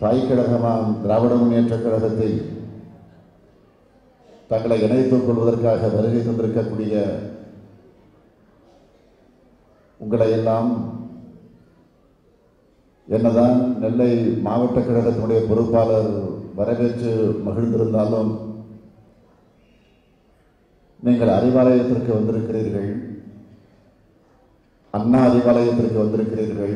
தாய் கழகமாம் திராவிட முன்னேற்ற கழகத்தை தங்களை இணைத்துக் கொள்வதற்காக வருகை தந்திருக்கக்கூடிய உங்களை எல்லாம் என்னதான் நெல்லை மாவட்ட கழகத்தினுடைய பொறுப்பாளர் வரவேற்று மகிழ்ந்திருந்தாலும் நீங்கள் அறிவாலயத்திற்கு வந்திருக்கிறீர்கள் அண்ணா அறிவாலயத்திற்கு வந்திருக்கிறீர்கள்.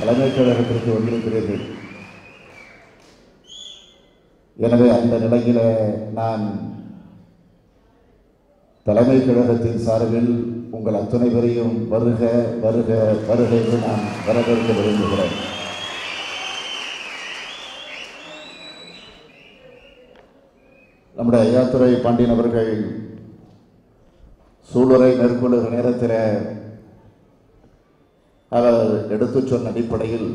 தலைமைக் கழகத்திற்கு வந்திருக்கிறீர்கள் எனவே அந்த நிலையில் நான் தலைமைச் கழகத்தின் சார்பில் உங்கள் அத்துணை பேரையும் வருக வருக வருக என்று நான் வரவேற்க விரும்புகிறேன். நம்முடைய ஐயாத்துறை பாண்டியன் அவர்கள் சூளுரை மேற்கொள்ளுகிற நேரத்தில் அவர் எடுத்துச் சொன்ன அடிப்படையில்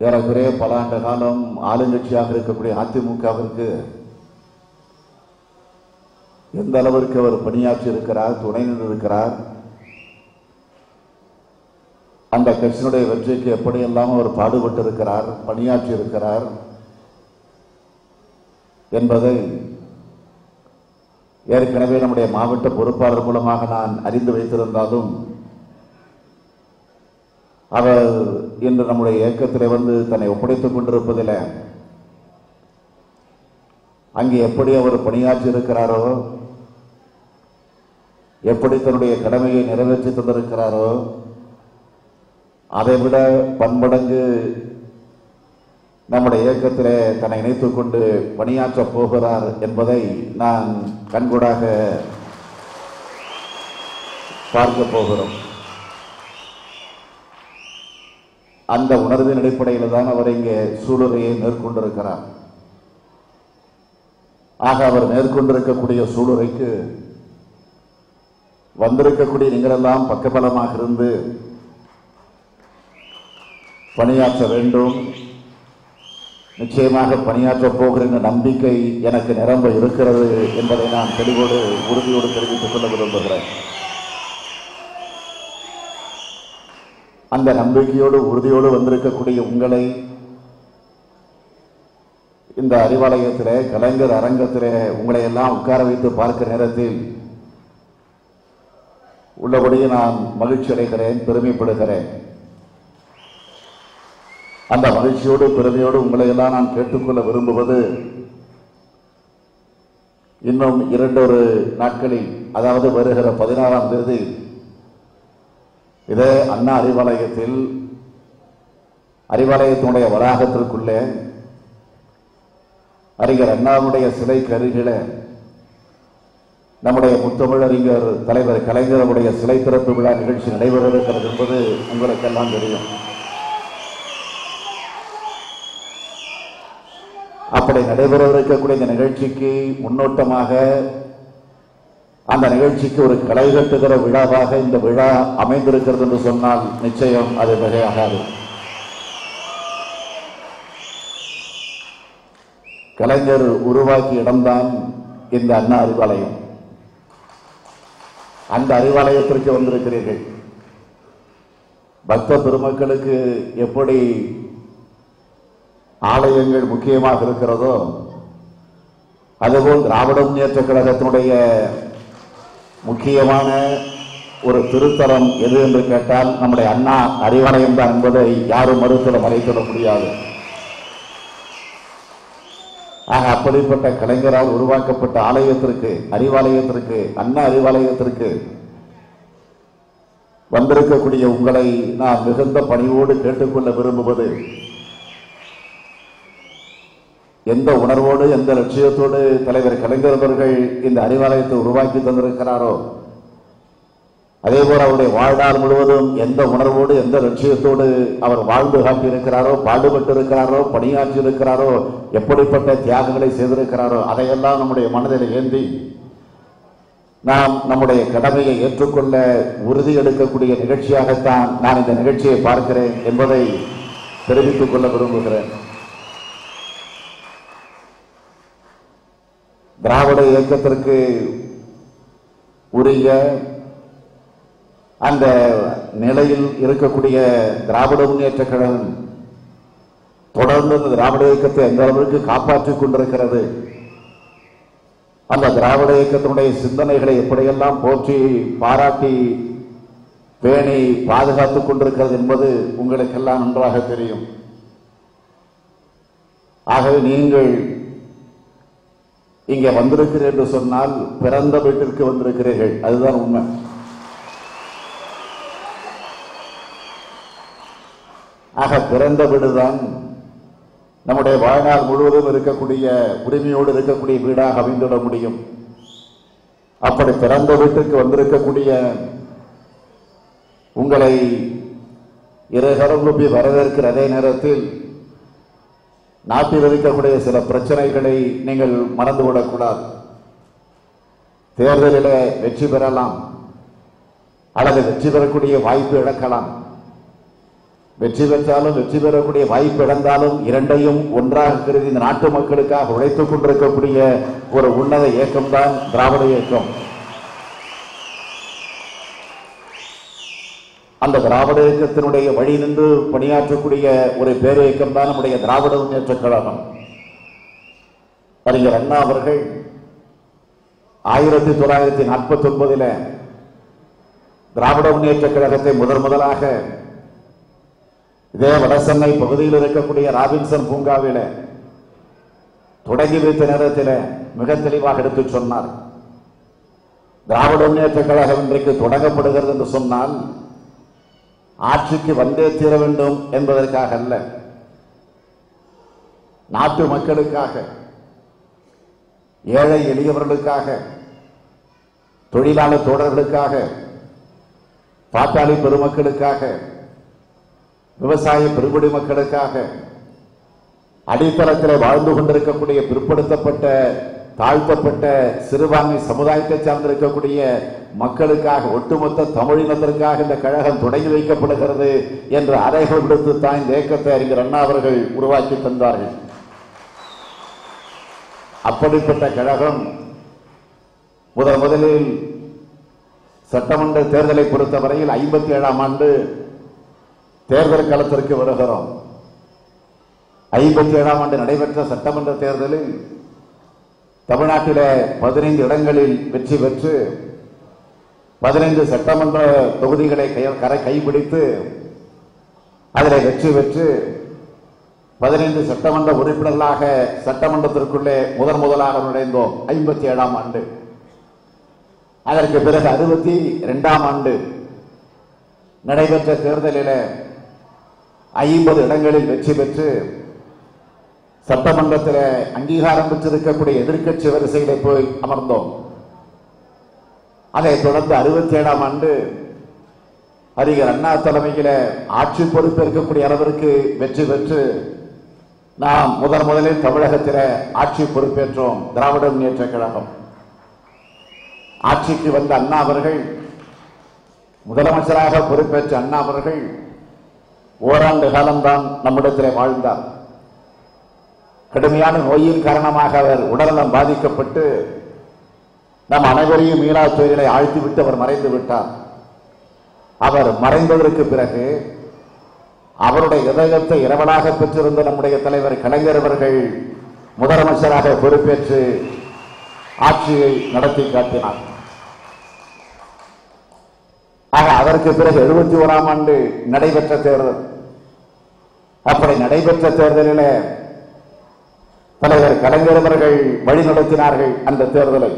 ஏறக்குறைய பல ஆண்டு காலம் ஆளுங்கட்சியாக இருக்கக்கூடிய அதிமுகவிற்கு எந்த அளவிற்கு அவர் பணியாற்றி இருக்கிறார் துணை நின்றிருக்கிறார் அந்த கட்சியினுடைய வெற்றிக்கு எப்படியெல்லாம் அவர் பாடுபட்டு இருக்கிறார் பணியாற்றி இருக்கிறார் என்பதை ஏற்கனவே நம்முடைய மாவட்ட பொறுப்பாளர் மூலமாக நான் அறிந்து வைத்திருந்தாலும் அவர் இன்று நம்முடைய இயக்கத்தில் வந்து தன்னை ஒப்படைத்துக் கொண்டிருப்பதில் அங்கே எப்படி அவர் பணியாற்றி இருக்கிறாரோ எப்படி தன்னுடைய கடமையை நிறைவேற்றி தந்திருக்கிறாரோ அதைவிட பன்மடங்கு நம்முடைய இயக்கத்திலே தன்னை இணைத்துக் கொண்டு பணியாற்றப் போகிறார் என்பதை நான் கண்கூடாக பார்க்க போகிறோம். அந்த உணர்வின் அடிப்படையில் தான் அவர் இங்கே சூளுரையை மேற்கொண்டிருக்கிறார். ஆக அவர் மேற்கொண்டிருக்கக்கூடிய சூளுரைக்கு வந்திருக்கக்கூடிய நீங்களெல்லாம் பக்கபலமாக இருந்து பணியாற்ற வேண்டும். நிச்சயமாக பணியாற்றப் போகிற நம்பிக்கை எனக்கு நிரம்ப இருக்கிறது என்பதை நான் தெளிவோடு உறுதியோடு தெரிவித்துக் கொள்ள விரும்புகிறேன். அந்த நம்பிக்கையோடு உறுதியோடு வந்திருக்கக்கூடிய உங்களை இந்த அறிவாலயத்திலே கலைஞர் அரங்கத்திலே உங்களை எல்லாம் உட்கார வைத்து பார்க்கிற நேரத்தில் உள்ளபடியே நான் மகிழ்ச்சி அடைகிறேன் பெருமைப்படுகிறேன். அந்த மகிழ்ச்சியோடு பெருமையோடு உங்களை எல்லாம் நான் கேட்டுக்கொள்ள விரும்புவது இன்னும் இரண்டொரு நாட்களில் அதாவது வருகிற பதினாறாம் தேதி இதே அண்ணா அறிவாலயத்தில் அறிவாலயத்தினுடைய வளாகத்திற்குள்ளே அறிஞர் அண்ணாவுடைய சிலை அருகில நம்முடைய முத்தமிழறிஞர் தலைவர் கலைஞருடைய சிலை திறப்பு விழா நிகழ்ச்சி நடைபெறவிருக்கிறது என்பது உங்களுக்கெல்லாம் தெரியும். அப்படி நடைபெறவிருக்கக்கூடிய இந்த நிகழ்ச்சிக்கு முன்னோட்டமாக அந்த நிகழ்ச்சிக்கு ஒரு களை கட்டுகிற விழாவாக இந்த விழா அமைந்திருக்கிறது என்று சொன்னால் நிச்சயம் அது மிகையாகாது. கலைஞர் உருவாக்கிய இடம்தான் இந்த அண்ணா அறிவாலயம். அந்த அறிவாலயத்திற்கு வந்திருக்கிறீர்கள். பக்த பெருமக்களுக்கு எப்படி ஆலயங்கள் முக்கியமாக இருக்கிறதோ அதுபோல் திராவிட முன்னேற்ற கழகத்தினுடைய முக்கியமான ஒரு திருத்தலம் எது என்று கேட்டால் நம்முடைய அண்ணா அறிவாலயம் தான் என்பதை யாரும் மறுத்திட மறைத்திட முடியாது. ஆக அப்படிப்பட்ட கலைஞரால் உருவாக்கப்பட்ட ஆலயத்திற்கு அறிவாலயத்திற்கு அண்ணா அறிவாலயத்திற்கு வந்திருக்கக்கூடிய உங்களை நான் மிகுந்த பணிவோடு கேட்டுக்கொள்ள விரும்புவது எந்த உணர்வோடு எந்த லட்சியத்தோடு தலைவர் கலைஞர் அவர்கள் இந்த அறிவாலயத்தை உருவாக்கி தந்திருக்கிறாரோ அதே போல அவருடைய வாழ்நாள் முழுவதும் எந்த உணர்வோடு எந்த லட்சியத்தோடு அவர் வாழ்ந்து காட்டியிருக்கிறாரோ பாடுபட்டு இருக்கிறாரோ பணியாற்றி இருக்கிறாரோ எப்படிப்பட்ட தியாகங்களை செய்திருக்கிறாரோ அதையெல்லாம் நம்முடைய மனதில் ஏந்தி நாம் நம்முடைய கடமையை ஏற்றுக்கொள்ள உறுதி எடுக்கக்கூடிய நிகழ்ச்சியாகத்தான் நான் இந்த நிகழ்ச்சியை பார்க்கிறேன் என்பதை தெரிவித்துக் கொள்ள விரும்புகிறேன். திராவிட இயக்கத்திற்கு உரிய அந்த நிலையில் இருக்கக்கூடிய திராவிட முன்னேற்ற கழகம் தொடர்ந்து அந்த திராவிட இயக்கத்தை எந்த அளவிற்கு காப்பாற்றிக் கொண்டிருக்கிறது அந்த திராவிட இயக்கத்தினுடைய சிந்தனைகளை எப்படியெல்லாம் போற்றி பாராட்டி பேணி பாதுகாத்துக் கொண்டிருக்கிறது என்பது உங்களுக்கெல்லாம் நன்றாக தெரியும். ஆகவே நீங்கள் இங்கே வந்திருக்கிறேன் என்று சொன்னால் பிறந்த வீட்டிற்கு வந்திருக்கிறீர்கள். அதுதான் உண்மை. ஆக பிறந்த வீடுதான் நம்முடைய வாழ்நாள் முழுவதும் இருக்கக்கூடிய உரிமையோடு இருக்கக்கூடிய வீடாக அமைந்துவிட முடியும். அப்படி பிறந்த வீட்டுக்கு வந்திருக்கக்கூடிய உங்களை இருகரம் கூப்பி வரவேற்கிற அதே நேரத்தில் நாட்டில் இருக்கக்கூடிய சில பிரச்சனைகளை நீங்கள் மறந்துவிடக்கூடாது. தேர்தலில் வெற்றி பெறலாம். அல்லது வெற்றி பெறக்கூடிய வாய்ப்பு இழக்கலாம். வெற்றி பெற்றாலும் வெற்றி பெறக்கூடிய வாய்ப்பு இழந்தாலும் இரண்டையும் ஒன்றாக கருதி இந்த நாட்டு மக்களுக்காக உழைத்துக் கொண்டிருக்கக்கூடிய ஒரு உன்னத இயக்கம்தான் திராவிட இயக்கம். அந்த திராவிட இயக்கத்தினுடைய வழி நின்று பணியாற்றக்கூடிய ஒரு பேரியக்கம் தான் நம்முடைய திராவிட முன்னேற்ற கழகம். அறிஞர் அண்ணா அவர்கள் ஆயிரத்தி தொள்ளாயிரத்தி நாற்பத்தி ஒன்பதில் திராவிட முன்னேற்ற கழகத்தை முதன் முதலாக இதே வடசென்னை பகுதியில் இருக்கக்கூடிய ராபின்சன் பூங்காவில தொடங்கி வைத்த நேரத்தில் மிக தெளிவாக எடுத்து சொன்னார். திராவிட முன்னேற்ற கழகம் இன்றைக்கு தொடங்கப்படுகிறது என்று சொன்னால் ஆட்சிக்கு வந்தே தீர வேண்டும் என்பதற்காக அல்ல. நாட்டு மக்களுக்காக ஏழை எளியவர்களுக்காக தொழிலாளர் தோழர்களுக்காக பாட்டாளி பெருமக்களுக்காக விவசாய பெருங்குடி மக்களுக்காக அடித்தளத்தில் வாழ்ந்து கொண்டிருக்கக்கூடிய பிற்படுத்தப்பட்ட தாழ்த்தப்பட்ட சிறுபான்மை சமுதாயத்தை சார்ந்திருக்கக்கூடிய மக்களுக்காக ஒட்டுமொத்த தமிழினத்திற்காக இந்த கழகம் தொடங்கி வைக்கப்படுகிறது என்ற அறைகள் விடுத்து தான் இந்த இயக்கத்தை அறிஞர் அண்ணா அவர்கள் உருவாக்கி தந்தார்கள். அப்படிப்பட்ட கழகம் முதன் முதலில் சட்டமன்ற தேர்தலை பொறுத்தவரையில் ஐம்பத்தி ஏழாம் ஆண்டு தேர்தல் களத்திற்கு வருகிறோம். ஐம்பத்தி ஏழாம் ஆண்டு நடைபெற்ற சட்டமன்ற தேர்தலில் தமிழ்நாட்டில பதினைந்து இடங்களில் வெற்றி பெற்று பதினைந்து சட்டமன்ற தொகுதிகளை கரை கைப்பிடித்து அதில் வெற்றி பெற்று பதினைந்து சட்டமன்ற உறுப்பினர்களாக சட்டமன்றத்திற்குள்ளே முதன் முதலாக நுழைந்தோம் ஐம்பத்தி ஏழாம் ஆண்டு. அதற்கு பிறகு அறுபத்தி இரண்டாம் ஆண்டு நடைபெற்ற தேர்தலில் ஐம்பது இடங்களில் வெற்றி பெற்று சட்டமன்றத்தில் அங்கீகாரம் பெற்றிருக்கக்கூடிய எதிர்க்கட்சி வரிசையில் போய் அமர்ந்தோம். அதைத் தொடர்ந்து அறுபத்தி ஏழாம் ஆண்டு அறிஞர் அண்ணா தலைமையில் ஆட்சி பொறுப்பேற்கக்கூடிய அளவிற்கு வெற்றி பெற்று நாம் முதன் முதலில் தமிழகத்தில் ஆட்சி பொறுப்பேற்றோம் திராவிட முன்னேற்ற கழகம். ஆட்சிக்கு வந்த அண்ணா அவர்கள் முதலமைச்சராக பொறுப்பேற்ற அண்ணா அவர்கள் ஓராண்டு காலம்தான் நம்மிடத்தில் வாழ்ந்தார். கடுமையான நோயின் காரணமாக அவர் உடல்நலம் பாதிக்கப்பட்டு நம் அனைவரையும் மீனா துயரிலே ஆழ்த்திவிட்டு அவர் மறைந்து விட்டார். அவர் மறைந்ததற்கு பிறகு அவருடைய இதயத்தை இரவலாக பெற்றிருந்த நம்முடைய தலைவர் கலைஞர் அவர்கள் முதலமைச்சராக பொறுப்பேற்று ஆட்சியை நடத்தி காட்டினார். ஆக அதற்கு பிறகு எழுபத்தி ஓராம் ஆண்டு நடைபெற்ற தேர்தல். அப்படி நடைபெற்ற தேர்தலில் தலைவர் கலைஞர் அவர்கள் வழிநடத்தினார்கள் அந்த தேர்தலை.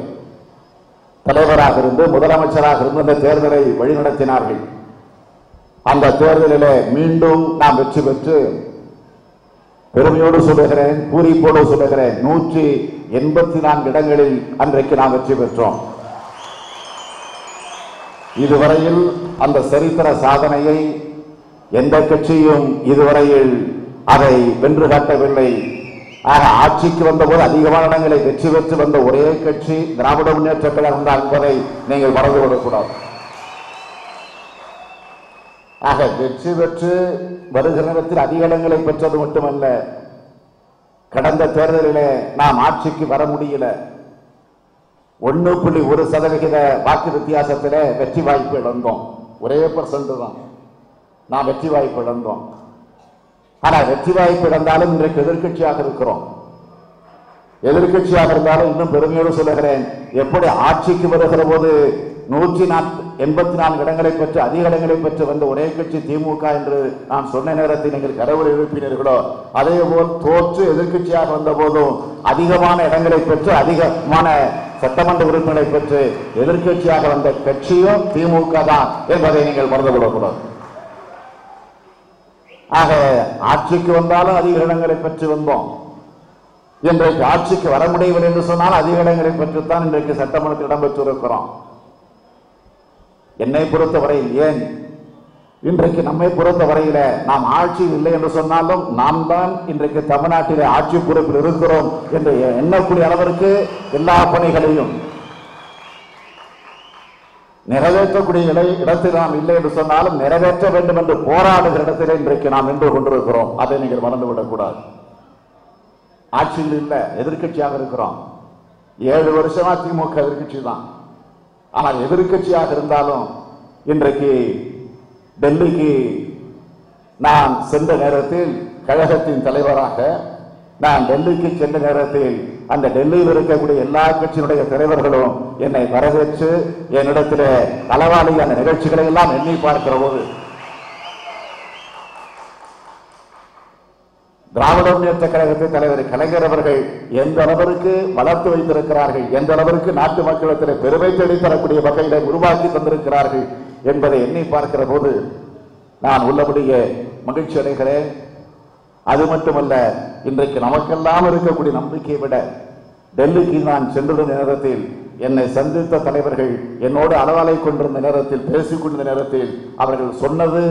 தலைவராக இருந்து முதலமைச்சராக இருந்து அந்த தேர்தலை வழிநடத்தினார்கள். அந்த தேர்தலில் மீண்டும் நாம் வெற்றி பெற்று பெருமையோடு சொல்லுகிறேன் பூரிப்போடு சொல்லுகிறேன் நூற்றி எண்பத்தி நான்கு இடங்களில் அன்றைக்கு நாம் வெற்றி பெற்றோம். இதுவரையில் அந்த சரித்திர சாதனையை எந்த கட்சியும் இதுவரையில் அதை வென்று காட்டவில்லை. ஆக ஆட்சிக்கு வந்தபோது அதிகமான இடங்களை வெற்றி பெற்று வந்த ஒரே கட்சி திராவிட முன்னேற்ற கழகம் தான் என்பதை நீங்கள் மறந்துவிடக்கூடாது ஆக வெற்றி பெற்று வருகிற நேரத்தில் அதிக இடங்களை பெற்றது மட்டுமல்ல கடந்த தேர்தலிலே நாம் ஆட்சிக்கு வர முடியல. ஒன்னு புள்ளி ஒரு சதவிகித வாக்கு வித்தியாசத்திலே வெற்றி வாய்ப்பு இழந்தோம். ஒரே பர்சன்ட் தான். நாம் வெற்றி வாய்ப்பு இழந்தோம். ஆனா வெற்றி வாய்ப்பு இழந்தாலும் இன்றைக்கு எதிர்க்கட்சியாக இருக்கிறோம். எதிர்க்கட்சியாக இருந்தாலும் இன்னும் பெருமையோடு சொல்லுகிறேன். எப்படி ஆட்சிக்கு வருகிற போது நூற்றி எண்பத்தி நான்கு இடங்களை பெற்று அதிக இடங்களை பெற்று வந்த ஒரே கட்சி திமுக என்று நான் சொன்ன நேரத்தில் நீங்கள் கடவுளை எழுப்பினீர்களோ அதே போல் தோற்று எதிர்க்கட்சியாக வந்த போதும் அதிகமான இடங்களை பெற்று அதிகமான சட்டமன்ற உறுப்பினரை பெற்று எதிர்க்கட்சியாக வந்த கட்சியும் திமுக தான் என்பதை நீங்கள் மறந்து கொள்ளக்கூடாது. ஆக ஆட்சிக்கு வந்தாலும் அதிக இடங்களை பெற்று வந்தோம். இன்றைக்கு ஆட்சிக்கு வர முடியவில்லை என்று சொன்னால் அதிக இடங்களை பெற்றுத்தான் இன்றைக்கு சட்டமன்றத்தில் இடம்பெற்றிருக்கிறோம். என்னை பொறுத்தவரையில் ஏன்? இன்றைக்கு நம்மை பொறுத்தவரையில நாம் ஆட்சியில் இல்லை என்று சொன்னாலும் நாம் தான் இன்றைக்கு தமிழ்நாட்டிலே ஆட்சி பொறுப்பில் இருக்கிறோம் என்று எண்ணக்கூடிய அளவிற்கு எல்லா பணிகளையும் நிறைவேற்றக்கூடிய இலை இடத்தில் நாம் இல்லை என்று சொன்னாலும் நிறைவேற்ற வேண்டும் என்று போராடுகிற இடத்திலே இன்றைக்கு நாம் நின்று கொண்டிருக்கிறோம். அதை நீங்கள் மறந்துவிடக்கூடாது. ஆட்சியில் இல்லை எதிர்க்கட்சியாக இருக்கிறோம். ஏழு வருஷமா திமுக எதிர்க்கட்சி தான். ஆனால் எதிர்க்கட்சியாக இருந்தாலும் இன்றைக்கு டெல்லிக்கு நான் சென்ற நேரத்தில் கழகத்தின் தலைவராக நான் டெல்லிக்கு சென்ற நேரத்தில் அந்த டெல்லியில் இருக்கக்கூடிய எல்லா கட்சியினுடைய தலைவர்களும் என்னை வரவேற்று என்னிடத்தில் களவாளியான நிகழ்ச்சிகளை எல்லாம் எண்ணி பார்க்கிற போது திராவிட முன்னேற்ற கழகத்தின் தலைவர் கலைஞர் அவர்கள் எந்த அளவிற்கு வளர்த்து வைத்திருக்கிறார்கள் எந்த அளவிற்கு நாட்டு மக்களிடத்தில் பெருமை தேடித் தரக்கூடிய வகையில உருவாக்கி தந்திருக்கிறார்கள் என்பதை எண்ணி பார்க்கிற போது நான் உள்ளபடியே மகிழ்ச்சி அடைகிறேன் அது மட்டுமல்ல இன்றைக்கு நமக்கெல்லாம் இருக்கக்கூடிய நம்பிக்கையை விட டெல்லிக்கு நான் சென்றிருந்த நேரத்தில் என்னை சந்தித்த தலைவர்கள் என்னோடு அளவாலை கொண்டிருந்த நேரத்தில் பேசிக்கொண்ட நேரத்தில் அவர்கள் சொன்னது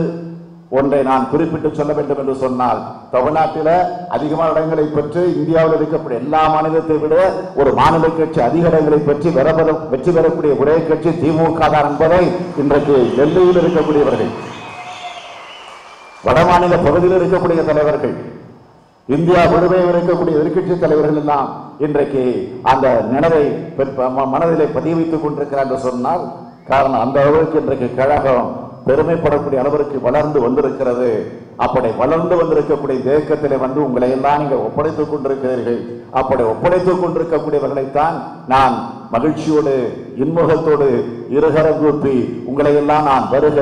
ஒன்றை நான் குறிப்பிட்டு சொல்ல வேண்டும் என்று சொன்னால் தமிழ்நாட்டில் அதிகமான இடங்களை பெற்று இந்தியாவில் இருக்கக்கூடிய எல்லா மாநிலத்தை விட ஒரு மாநில கட்சி அதிக இடங்களை பெற்று வெற வெற்றி பெறக்கூடிய ஒரே கட்சி திமுக தான் என்பதை இன்றைக்கு டெல்லியில் இருக்கக்கூடியவர்கள் வடமாநில பகுதியில் இருக்கக்கூடிய தலைவர்கள் இந்தியா முழுமையும் இருக்கக்கூடிய எதிர்கட்சி தலைவர்கள் எல்லாம் இன்றைக்கு அந்த நினைவை மனதிலே பதிய வைத்துக் கொண்டிருக்கிறார் என்று சொன்னால் காரணம் அந்த அளவுக்கு இன்றைக்கு கழகம் பெருமைப்படக்கூடிய அளவிற்கு வளர்ந்து வந்திருக்கிறது. அப்படி வளர்ந்து வந்திருக்கக்கூடிய தேக்கத்திலே வந்து உங்களை எல்லாம் நீங்கள் ஒப்படைத்துக் கொண்டிருக்கிறீர்கள். அப்படி ஒப்படைத்துக் கொண்டிருக்கக்கூடியவர்களைத்தான் நான் மகிழ்ச்சியோடு இன்முகத்தோடு இருகரம் கூப்பி உங்களை எல்லாம் நான் வருக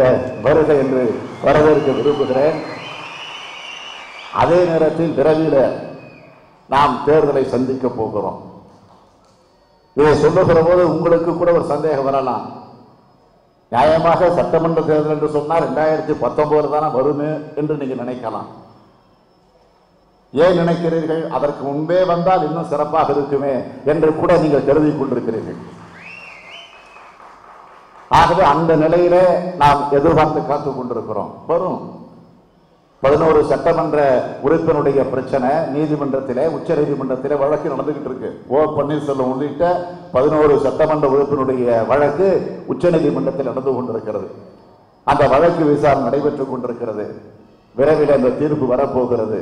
வருக என்று வரவேற்க விரும்புகிறேன். அதே நேரத்தில் விரைவில் நாம் தேர்தலை சந்திக்க போகிறோம். இதை சொல்லுகிற போது உங்களுக்கு கூட ஒரு சந்தேகம் வரலாம். நியாயமாக சட்டமன்ற தேர்தல் என்று சொன்னால் ரெண்டாயிரத்தி பத்தொன்பது தானே வருமே என்று நீங்க நினைக்கலாம். ஏன் நினைக்கிறீர்கள்? அதற்கு முன்பே வந்தால் இன்னும் சிறப்பாக இருக்குமே என்று கூட நீங்கள் கருதி கொண்டிருக்கிறீர்கள். ஆகவே அந்த நிலையிலே நாம் எதிர்பார்த்து காத்துக் கொண்டிருக்கிறோம். வரும். பதினோரு சட்டமன்ற உறுப்பினருடைய பிரச்சனை நீதிமன்றத்தில் உச்ச நீதிமன்றத்தில் வழக்கு நடந்துகிட்டு இருக்கு. ஓ பன்னீர்செல்வம் உள்ளிட்ட பதினோரு சட்டமன்ற உறுப்பினருடைய வழக்கு உச்ச நீதிமன்றத்தில் நடந்து கொண்டிருக்கிறது. அந்த வழக்கு விசாரணை நடைபெற்றுக் கொண்டிருக்கிறது. விரைவில் அந்த தீர்ப்பு வரப்போகிறது.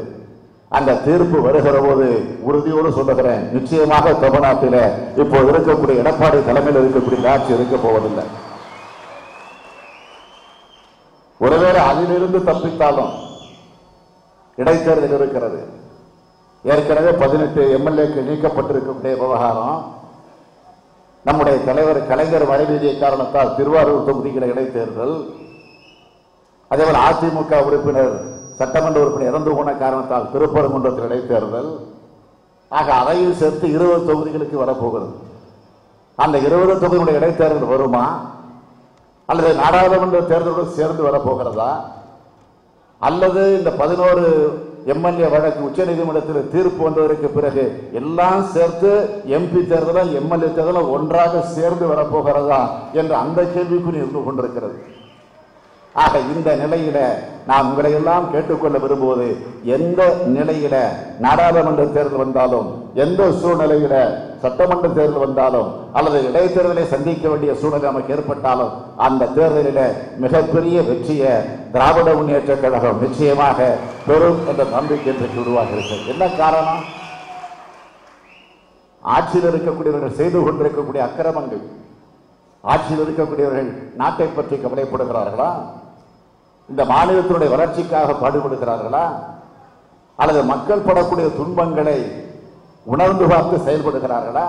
அந்த தீர்ப்பு வருகிற போது உறுதியோடு சொல்லுகிறேன் நிச்சயமாக தமிழ்நாட்டில் இப்போ இருக்கக்கூடிய எடப்பாடி தலைமையில் இருக்கக்கூடிய ஆட்சி இருக்க போவதில்லை. ஒருவேளை அதிலிருந்து தப்பித்தாலும் இடைத்தேர்தல் இருக்கிறது. ஏற்கனவே பதினெட்டு எம்எல்ஏக்கள் நீக்கப்பட்டிருக்கக்கூடிய விவகாரம். நம்முடைய தலைவர் கலைஞர் மறைவீதிய காரணத்தால் திருவாரூர் தொகுதிகளை இடைத்தேர்தல். அதேபோல் அதிமுக உறுப்பினர் சட்டமன்ற உறுப்பினர் இறந்து போன காரணத்தால் திருப்பரங்குன்றத்தில் இடைத்தேர்தல். ஆக அதையும் சேர்த்து இருபது தொகுதிகளுக்கு வரப்போகிறது. அந்த இருபது தொகுதியுடைய இடைத்தேர்தல் வருமா? அல்லது நாடாளுமன்ற தேர்தலுடன் சேர்ந்து வரப்போகிறதா? அல்லது இந்த பதினோரு எம்எல்ஏ வழக்கு உச்சநீதிமன்றத்தில் தீர்ப்பு வந்ததற்கு பிறகு எல்லாம் சேர்த்து எம்பி தேர்தலும் எம்எல்ஏ தேர்தலும் ஒன்றாக சேர்ந்து வரப்போகிறதா என்ற அந்த கேள்விக்குறி இருந்து கொண்டிருக்கிறது. ஆக இந்த நிலையில நான் உங்களை எல்லாம் கேட்டுக்கொள்ள விரும்புவது எந்த நிலையில நாடாளுமன்ற தேர்தல் வந்தாலும் எந்த சூழ்நிலையில சட்டமன்ற தேர்தல் வந்தாலும் அல்லது இடைத்தேர்தலை சந்திக்க வேண்டிய சூழ்நிலை நமக்கு ஏற்பட்டாலும் அந்த தேர்தலில மிகப்பெரிய வெற்றியை திராவிட முன்னேற்ற கழகம் நிச்சயமாக பெறும் என்ற நம்பிக்கை இன்றைக்கு உருவாக இருக்கிறது என்ன காரணம்? ஆட்சியில் இருக்கக்கூடியவர்கள் செய்து கொண்டிருக்கக்கூடிய அக்கிரமங்கள். ஆட்சியில் இருக்கக்கூடியவர்கள் நாட்டை பற்றி கவலைப்படுகிறார்களா? இந்த மாநிலத்தினுடைய வளர்ச்சிக்காக பாடுபடுகிறார்களா? அல்லது மக்கள் படக்கூடிய துன்பங்களை உணர்ந்து பார்த்து செயல்படுகிறார்களா?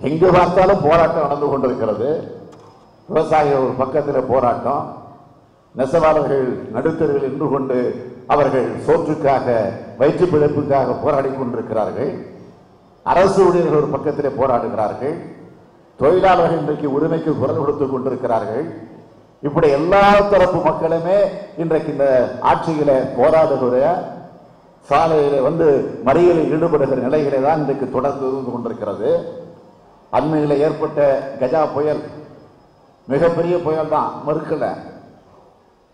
எங்கு பார்த்தாலும் போராட்டம் நடந்து கொண்டிருக்கிறது. விவசாயிகள் ஒரு பக்கத்தில் போராட்டம். நெசவாளர்கள் நடுத்தருவில் நின்று கொண்டு அவர்கள் சோற்றுக்காக வயிற்று பிழைப்புக்காக போராடி கொண்டிருக்கிறார்கள். அரசு ஊழியர்கள் ஒரு பக்கத்தில் போராடுகிறார்கள். தொழிலாளர்கள் இன்றைக்கு உரிமைக்கு குரல் கொடுத்து கொண்டிருக்கிறார்கள். இப்படி எல்லா தரப்பு மக்களுமே இன்றைக்கு இந்த ஆட்சியில போராடுகிற சாலையில வந்து மறியலில் ஈடுபடுகிற நிலைகளை தான் இன்றைக்கு தொடர்ந்து இருந்து கொண்டிருக்கிறது. அண்மையில் ஏற்பட்ட கஜா புயல் மிகப்பெரிய புயல் தான் மறுக்கல.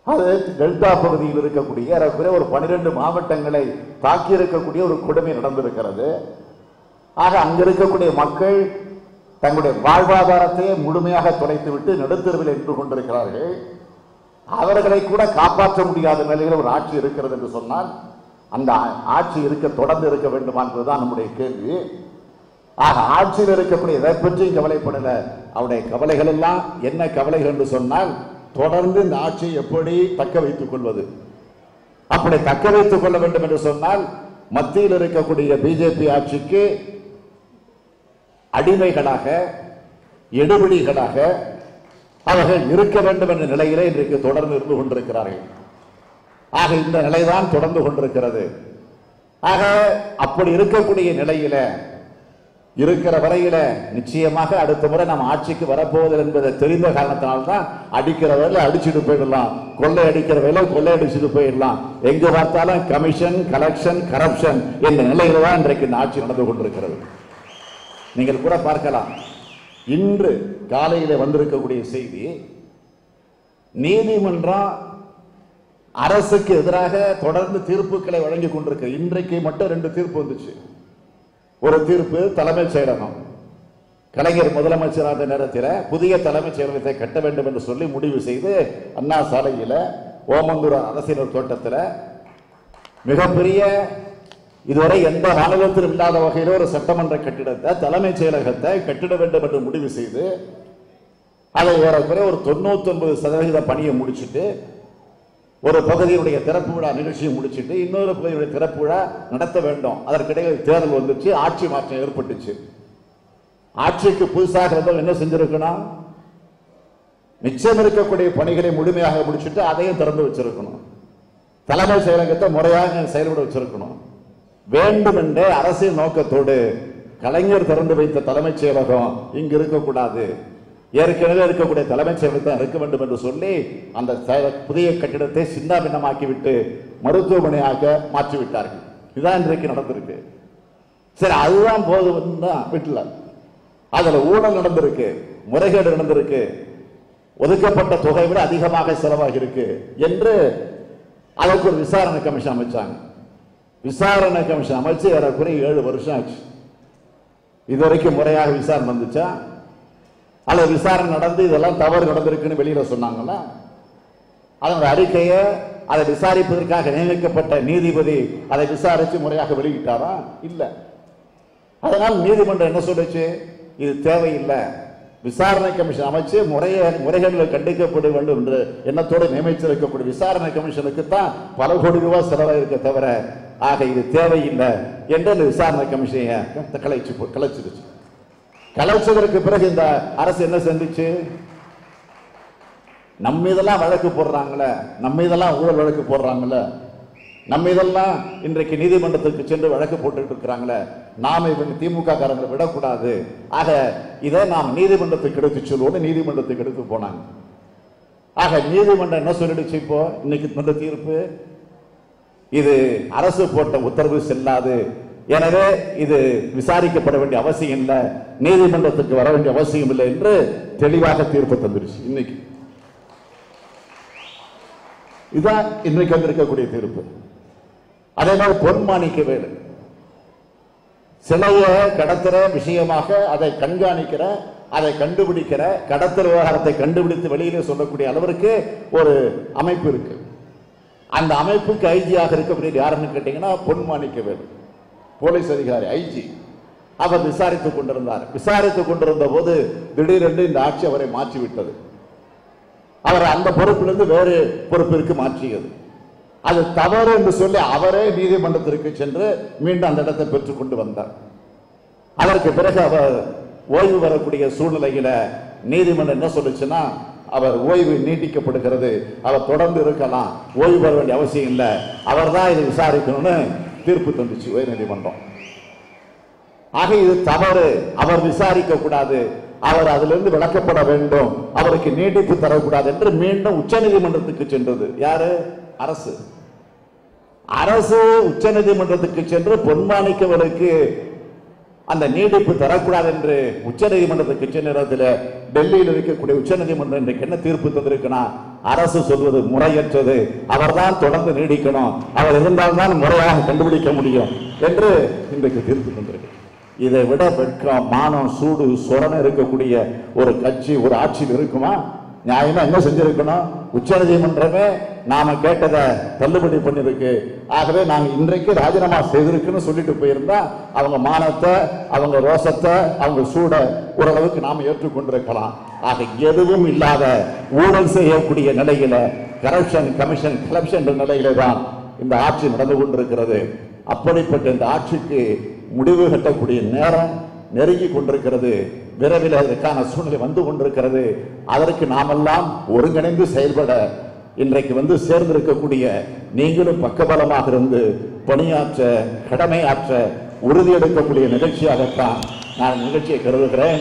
அது டெல்டா பகுதியில் இருக்கக்கூடிய ஏறக்குறைய ஒரு பனிரெண்டு மாவட்டங்களை தாக்கி இருக்கக்கூடிய ஒரு கொடுமை நடந்திருக்கிறது. ஆக அங்க இருக்கக்கூடிய மக்கள் தங்களுடைய வாழ்வாதாரத்தையே முழுமையாக தொலைத்துவிட்டு நடுத்தருவில் நின்று கொண்டிருக்கிறார்கள். அவர்களை கூட காப்பாற்ற முடியாத நிலையில் ஒரு ஆட்சி இருக்கிறது என்று சொன்னால் அந்த ஆட்சி இருக்க தொடர்ந்து இருக்க வேண்டுமா என்பதுதான் நம்முடைய கேள்வி. ஆக ஆட்சியில் இருக்கக்கூடிய எதை பற்றியும் கவலைப்படல. அவருடைய கவலைகள் எல்லாம் என்ன கவலைகள் என்று சொன்னால் தொடர்ந்து இந்த ஆட்சியை எப்படி தக்க வைத்துக் கொள்வது? அப்படி தக்க வைத்துக் கொள்ள வேண்டும் என்று சொன்னால் மத்தியில் இருக்கக்கூடிய பிஜேபி ஆட்சிக்கு அடிமைகளாக எடுபடிகளாக அவர்கள் இருக்க வேண்டும் என்ற நிலையிலே இன்றைக்கு தொடர்ந்து இருந்து கொண்டிருக்கிறார்கள். ஆக இந்த நிலைதான் தொடர்ந்து கொண்டிருக்கிறது. ஆக அப்படி இருக்கக்கூடிய நிலையில இருக்கிற வரையில நிச்சயமாக அடுத்த முறை நம்ம ஆட்சிக்கு வரப்போவது என்பதை தெரிந்த காரணத்தினால்தான் அடிக்கிற வேலை அடிச்சுட்டு போயிடலாம். கொள்ளை அடிக்கிற வேலை கொள்ளை அடிச்சுட்டு போயிடலாம். எங்க பார்த்தாலும் கமிஷன் கலெக்ஷன் கரப்ஷன் என்ற நிலையில தான் இன்றைக்கு இந்த ஆட்சி நடந்து கொண்டிருக்கிறது. நீங்கள் கூட பார்க்கலாம். இன்று காலையில் வந்திருக்கக்கூடிய செய்தி நீதிமன்றம் அரசுக்கு எதிராக தொடர்ந்து தீர்ப்புகளை வழங்கி கொண்டிருக்கு. இன்றைக்கு மட்டும் ரெண்டு தீர்ப்பு வந்துச்சு. ஒரு தீர்ப்பு தலைமைச் செயலகம். கலைஞர் முதலமைச்சரான நேரத்தில் புதிய தலைமைச் செயலகத்தை கட்ட வேண்டும் என்று சொல்லி முடிவு செய்து அண்ணா சாலையில் ஓமந்தூர் அரசியல் தோட்டத்தில் மிகப்பெரிய இதுவரை எந்த மாநிலத்திலும் இல்லாத வகையில் ஒரு சட்டமன்ற கட்டிடத்தை தலைமைச் செயலகத்தை கட்டிட வேண்டும் என்று முடிவு செய்து அதை ஏறக்குறைய ஒரு தொண்ணூத்தொன்பது சதவீத சதவிகித பணியை முடிச்சுட்டு ஒரு பகுதியுடைய திறப்பு விழா நிகழ்ச்சியை முடிச்சிட்டு இன்னொரு பகுதியுடைய திறப்பு விழா நடத்த வேண்டும். அதற்கிடையில் தேர்தல் வந்துச்சு ஆட்சி மாற்றம் ஏற்பட்டுச்சு. ஆட்சிக்கு புதுசாக இருந்தவங்க என்ன செஞ்சிருக்கணும்? மிச்சம் இருக்கக்கூடிய பணிகளை முழுமையாக முடிச்சிட்டு அதையும் திறந்து வச்சிருக்கணும். தலைமை செயலகத்தை முறையாக செயல்பட வச்சிருக்கணும். வேண்டுமென்றே அரசியல் நோக்கத்தோடு கலைஞர் திறந்து வைத்த தலைமைச் செயலகம் இங்கு இருக்கக்கூடாது. ஏற்கனவே இருக்கக்கூடிய தலைமைச் செயலகத்தான் இருக்க வேண்டும் என்று சொல்லி அந்த புதிய கட்டிடத்தை சின்ன மருத்துவமனையாக மாற்றி விட்டார்கள் இதுதான் இன்றைக்கு நடந்திருக்கு. சரி அதுதான் போதும் தான் வீட்டுல அதில் ஊழல் நடந்திருக்கு முறைகேடு நடந்திருக்கு. ஒதுக்கப்பட்ட தொகை விட அதிகமாக செலவாகி இருக்கு என்று அதற்கு ஒரு விசாரணை கமிஷன் அமைச்சாங்க. விசாரணை கமிஷன் அமைச்சு ஏறக்குறைய ஏழு வருஷம் ஆச்சு. இதுவரைக்கும் முறையாக விசாரணை வந்துச்சா? அல்லது விசாரணை நடந்து இதெல்லாம் தவறு நடந்திருக்குன்னு வெளியில சொன்னாங்களா அதனுடைய அறிக்கையை அதை விசாரிப்பதற்காக நியமிக்கப்பட்ட நீதிபதி அதை விசாரித்து முறையாக வெளியிட்டாரா? இல்லை. அதனால் நீதிமன்றம் என்ன சொல்லுச்சு? இது தேவையில்லை. விசாரணை கமிஷன் அமைச்சு முறைய முறைகளில் கண்டிக்கப்பட வேண்டும் என்று எண்ணத்தோடு நியமிச்சிருக்கக்கூடிய விசாரணை கமிஷனுக்கு தான் பல கோடி ரூபாய் செலவாயிருக்க தவிர ஆக இது தேவையில்லை என்று அந்த விசாரணை கமிஷனை கலைச்சு கலைச்சிருச்சு கலைச்சதற்கு பிறகு இந்த அரசு என்ன செஞ்சுச்சு? நம்ம இதெல்லாம் வழக்கு போடுறாங்களே நம்ம இதெல்லாம் ஊழல் வழக்கு போடுறாங்களே நம்ம இதெல்லாம் இன்றைக்கு நீதிமன்றத்துக்கு சென்று வழக்கு போட்டுட்டு இருக்கிறாங்களே நாம இவங்க திமுக காரங்களை விடக்கூடாது. ஆக இதை நாம் நீதிமன்றத்துக்கு எடுத்து சொல்லுவோம் நீதிமன்றத்துக்கு எடுத்து போனாங்க. ஆக நீதிமன்றம் என்ன சொல்லிடுச்சு இப்போ? இன்னைக்கு இந்த தீர்ப்பு. இது அரசு போட்ட உத்தரவு செல்லாது. எனவே இது விசாரிக்கப்பட வேண்டிய அவசியம் இல்லை. நீதிமன்றத்துக்கு வர வேண்டிய அவசியம் இல்லை என்று தெளிவாக தீர்ப்பு தந்துருச்சு இன்னைக்கு. இதுதான் இன்றைக்கு வந்திருக்கக்கூடிய தீர்ப்பு. அதே மாதிரி பொன்மாணிக்க வேலு. சிலையை கடத்துற விஷயமாக அதை கண்காணிக்கிற அதை கண்டுபிடிக்கிற கடத்தல் விவகாரத்தை கண்டுபிடித்து வெளியிலே சொல்லக்கூடிய அளவிற்கு ஒரு அமைப்பு இருக்கு. அந்த அமைப்புக்கு ஐஜியாக இருக்கக்கூடிய யாருன்னு கேட்டீங்கன்னா பொன் மாணிக்கவேல் போலீஸ் அதிகாரி ஐஜி அவர் விசாரித்துக் கொண்டிருந்தார். விசாரித்துக் கொண்டிருந்த போது திடீரென்று இந்த ஆட்சி அவரை மாற்றிவிட்டது. அவர் அந்த பொறுப்பிலிருந்து வேறு பொறுப்பிற்கு மாற்றியது. அது தவறு என்று சொல்லி அவரே நீதிமன்றத்திற்கு சென்று மீண்டும் அந்த இடத்தை பெற்றுக்கொண்டு வந்தார். அதற்கு பிறகு அவர் ஓய்வு வரக்கூடிய சூழ்நிலையில நீதிமன்றம் என்ன சொல்லுச்சுன்னா அவர் ஓய்வு நீட்டிக்கப்படுகிறது. அவர் தொடர்ந்து இருக்கலாம். ஓய்வு பெற வேண்டிய அவசியம் இல்லை. அவர் தான் இதை விசாரிக்கணும்னு தீர்ப்பு தந்துச்சு உயர்நீதிமன்றம் ஆக இது தவறு. அவர் விசாரிக்க கூடாது. அவர் அதிலிருந்து விளக்கப்பட வேண்டும். அவருக்கு நீட்டிப்பு தரக்கூடாது என்று மீண்டும் உச்சநீதிமன்றத்துக்கு சென்றது. யாரு? அரசு. அரசு உச்சநீதிமன்றத்துக்கு சென்று பொன்மாணிக்கவருக்கு அந்த நீடிப்பு தரக்கூடாது என்று உச்சநீதிமன்றத்துக்கு உச்ச நேரத்தில் டெல்லியில் இருக்கக்கூடிய உச்சநீதிமன்றம் இன்றைக்கு என்ன தீர்ப்பு தந்திருக்குன்னா அரசு சொல்வது முறையற்றது. அவர்தான் தொடர்ந்து நீடிக்கணும். அவர் இருந்தால்தான் முறையாக கண்டுபிடிக்க முடியும் என்று இன்றைக்கு தீர்ப்பு தந்திருக்கு இதை விட வெட்கம் மானம் சூடு சொரணம் இருக்கக்கூடிய ஒரு கட்சி ஒரு ஆட்சியில் இருக்குமா? நியாயமா என்ன செஞ்சிருக்கணும்? உச்சநீதிமன்றமே நாம கேட்டதை தள்ளுபடி பண்ணிருக்கு. ஆகவே நாங்க இன்றைக்கு ராஜினாமா செய்திருக்குன்னு சொல்லிட்டு போயிருந்தா அவங்க மானத்தை அவங்க ரோசத்தை அவங்க சூட ஓரளவுக்கு நாம ஏற்றுக்கொண்டிருக்கலாம். ஆக எதுவும் இல்லாத ஊழல் செய்யக்கூடிய நிலையில கரப்ஷன் கமிஷன் கலப்ஷன் நிலையில தான் இந்த ஆட்சி நடந்து கொண்டிருக்கிறது. அப்படிப்பட்ட இந்த ஆட்சிக்கு முடிவு கட்டக்கூடிய நேரம் நெருங்கி கொண்டிருக்கிறது விரைவில் அதற்கான சூழ்நிலை வந்து கொண்டிருக்கிறது. அதற்கு நாமெல்லாம் ஒருங்கிணைந்து செயல்பட இன்றைக்கு வந்து சேர்ந்திருக்கக்கூடிய நீங்களும் பக்கபலமாக இருந்து பணியாற்ற கடமையாற்ற உறுதியெடுக்கக்கூடிய நிகழ்ச்சியாகத்தான் நான் நிகழ்ச்சியை கருதுகிறேன்.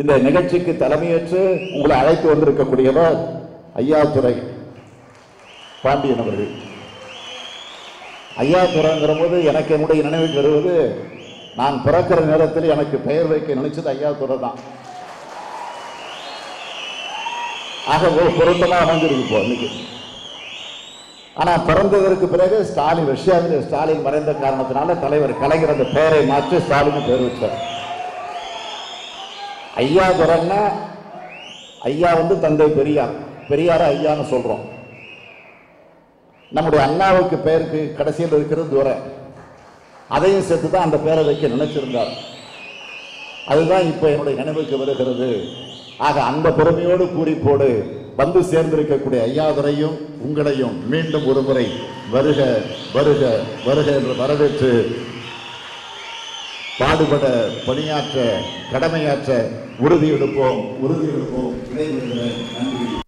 இந்த நிகழ்ச்சிக்கு தலைமையேற்று உங்களை அழைத்து வந்திருக்கக்கூடியவர் ஐயாத்துறை பாண்டியன் அவர்கள். ஐயாத்துறைங்கிற போது எனக்கு என்னுடைய நினைவுக்கு வருவது நான் பிறக்கிற நேரத்தில் எனக்கு பெயர் வைக்க நினைச்சது துறை தான். ஆக ஒரு பொருத்தமா அமைஞ்சிருக்கு இப்போ இன்னைக்கு. ஆனால் பிறந்ததற்கு பிறகு ஸ்டாலின் ரஷ்யாவில் ஸ்டாலின் மறைந்த காரணத்தினால தலைவர் கலைஞர் அந்த பெயரை மாற்றி ஸ்டாலின் பெயர் வச்சார். ஐயா துறைன்னா ஐயா வந்து தந்தை பெரியார் பெரியார ஐயான்னு சொல்கிறோம் நம்முடைய அண்ணாவுக்கு பெயருக்கு கடைசியில் இருக்கிறது துரை. அதையும் சேர்த்து தான் அந்த பேரை வைக்க நினைச்சிருந்தார். அதுதான் இப்போ என்னுடைய நினைவுக்கு வருகிறது. ஆக அந்த பெருமையோடு கூறிப்போடு வந்து சேர்ந்திருக்கக்கூடிய ஐயாதுரையும் உங்களையும் மீண்டும் ஒரு முறை வருக வருக வருக என்று வரவேற்று பாடுபட பணியாற்ற கடமையாற்ற உறுதி எடுப்போம் உறுதி எடுப்போம் நன்றி